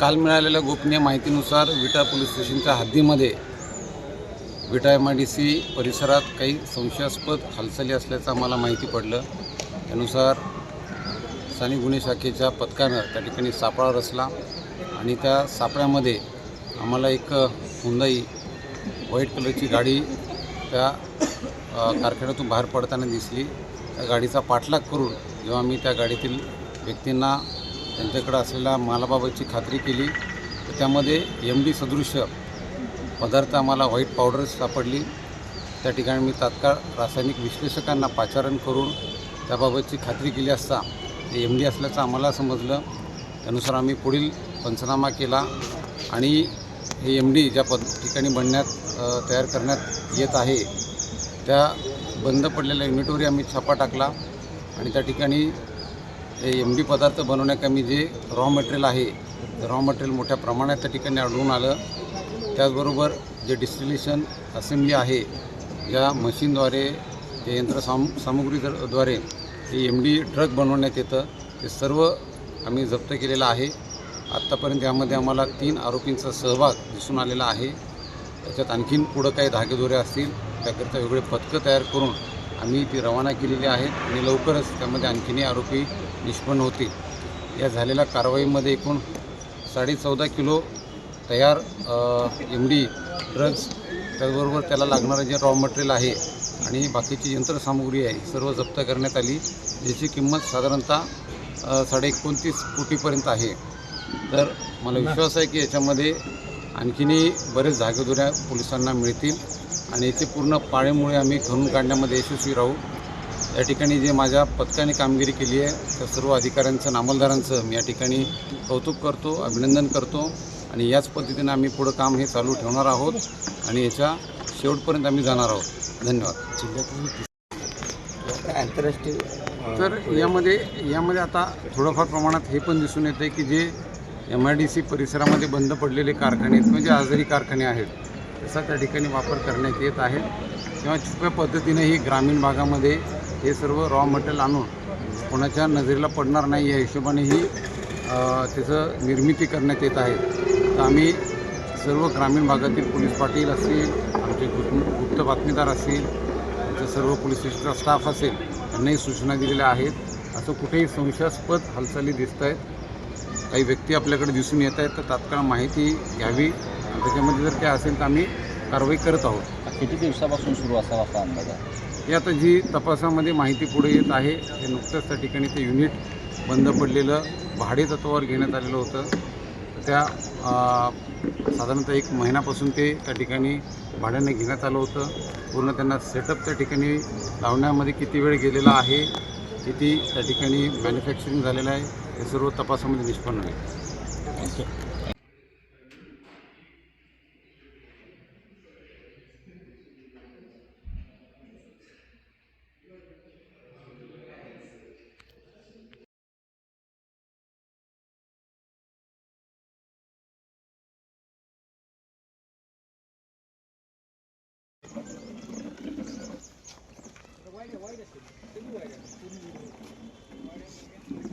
काल मिळालेल्या गोपनीय माहितीनुसार विटा पोलीस स्टेशनच्या हद्दीमध्ये Vita M I D C परिसरात काही संशयास्पद हालचाली असल्याचं आम्हाला माहिती पडलं. त्यानुसार स्थानिक गुन्हे शाखेच्या पथकानं त्या ठिकाणी सापळा रचला आणि त्या सापळ्यामध्ये आम्हाला एक हुंदाई व्हाईट कलरची गाडी त्या कारखान्यातून बाहेर पडताना दिसली. त्या गाडीचा पाठलाग करून जेव्हा मी त्या गाडीतील व्यक्तींना त्यांच्याकडं असलेल्या मालाबाबतची खात्री केली. तर त्यामध्ये एम डी सदृश्य पदार्थ आम्हाला व्हाईट पावडर सापडली. त्या ठिकाणी मी तात्काळ रासायनिक विश्लेषकांना पाचारण करून त्याबाबतची खात्री केली असता ते एम डी असल्याचं आम्हाला समजलं. त्यानुसार आम्ही पुढील पंचनामा केला आणि हे एम डी ज्या पद ठिकाणी बनण्यात तयार करण्यात येत आहे त्या बंद पडलेल्या युनिटवरही आम्ही छापा टाकला आणि त्या ठिकाणी एम डी पदार्थ बनवण्याकमी जे रॉ मटेरियल आहे रॉ मटेरियल मोठ्या प्रमाणात त्या ठिकाणी आढळून आलं. त्याचबरोबर जे डिस्टिलेशन असेंब्ली आहे या मशीनद्वारे जे यंत्रसाम सामुग्रीद्वारे हे एम डी ड्रग बनवण्यात येतं. ते सर्व आम्ही जप्त केलेलं आहे. आत्तापर्यंत यामध्ये आम्हाला तीन आरोपींचा सहभाग दिसून आलेला आहे. त्याच्यात आणखीन पुढं काही धागेदोरे असतील त्याकरिता वेगळे पथकं तयार करून आम्ही ती रवाना केलेली आहेत आणि लवकरच त्यामध्ये आणखीनही आरोपी निष्पन्न होतील या झालेल्या कारवाईमध्ये एकूण साडे चौदा किलो तयार एम डी ड्रग्ज त्याचबरोबर त्याला लागणारं जे रॉ मटेरियल आहे आणि बाकीची यंत्रसामुग्री आहे सर्व जप्त करण्यात आली. ज्याची किंमत साधारणतः साडे एकोणतीस कोटीपर्यंत आहे. तर मला विश्वास आहे की याच्यामध्ये आणखीनही बरेच धागेदोऱ्या पोलिसांना मिळतील आणि याचे पूर्ण पाळेमुळे आम्ही घरून काढण्यामध्ये यशस्वी राहू. या ठिकाणी जे माझ्या पथकाने कामगिरी केली आहे त्या सर्व अधिकाऱ्यांचं नामलदारांचं मी या ठिकाणी कौतुक करतो अभिनंदन करतो आणि याच पद्धतीने आम्ही पुढं काम हे चालू ठेवणार आहोत आणि याच्या शेवटपर्यंत आम्ही जाणार आहोत. धन्यवाद. आंतरराष्ट्रीय तर यामध्ये यामध्ये आता थोडंफार प्रमाणात हे पण दिसून येतं आहे की जे एम आय डी सी परिसरामध्ये बंद पडलेले कारखाने आहेत म्हणजे आजारी कारखाने आहेत त्याचा त्या ठिकाणी वापर करण्यात येत आहे. किंवा छुप्या पद्धतीनेही ग्रामीण भागामध्ये हे सर्व रॉ मटेरियल आणून कोणाच्या नजरेला पडणार नाही या हिशोबानेही ही त्याचं निर्मिती करण्यात येत आहे. तर आम्ही सर्व ग्रामीण भागातील पोलीस पाटील असतील आमचे गुप गुप्त बातमीदार असतील आमचे सर्व पोलीस स्टेशनचा स्टाफ असेल त्यांनाही सूचना दिलेल्या आहेत. असं कुठेही संशयास्पद हालचाली दिसत आहेत. काही व्यक्ती आपल्याकडे दिसून येत आहेत तर तात्काळ माहिती घ्यावी. त्याच्यामध्ये जर काय असेल तर आम्ही कारवाई करत आहोत. किती दिवसापासून सुरू असावा असा अंदाज आहे? यात आता जी तपासामध्ये माहिती पुढे येत आहे हे नुकतंच त्या ठिकाणी ते युनिट बंद पडलेलं भाडे तत्वावर घेण्यात आलेलं होतं. त्या साधारणतः एक महिन्यापासून ते त्या ठिकाणी भाड्याने घेण्यात आलं होतं. पूर्ण त्यांना सेटअप त्या ठिकाणी लावण्यामध्ये किती वेळ गेलेला आहे किती त्या ठिकाणी मॅन्युफॅक्चरिंग झालेलं आहे हे सर्व तपासामध्ये निष्पन्न होईल 真的是，真厉害呀，真牛！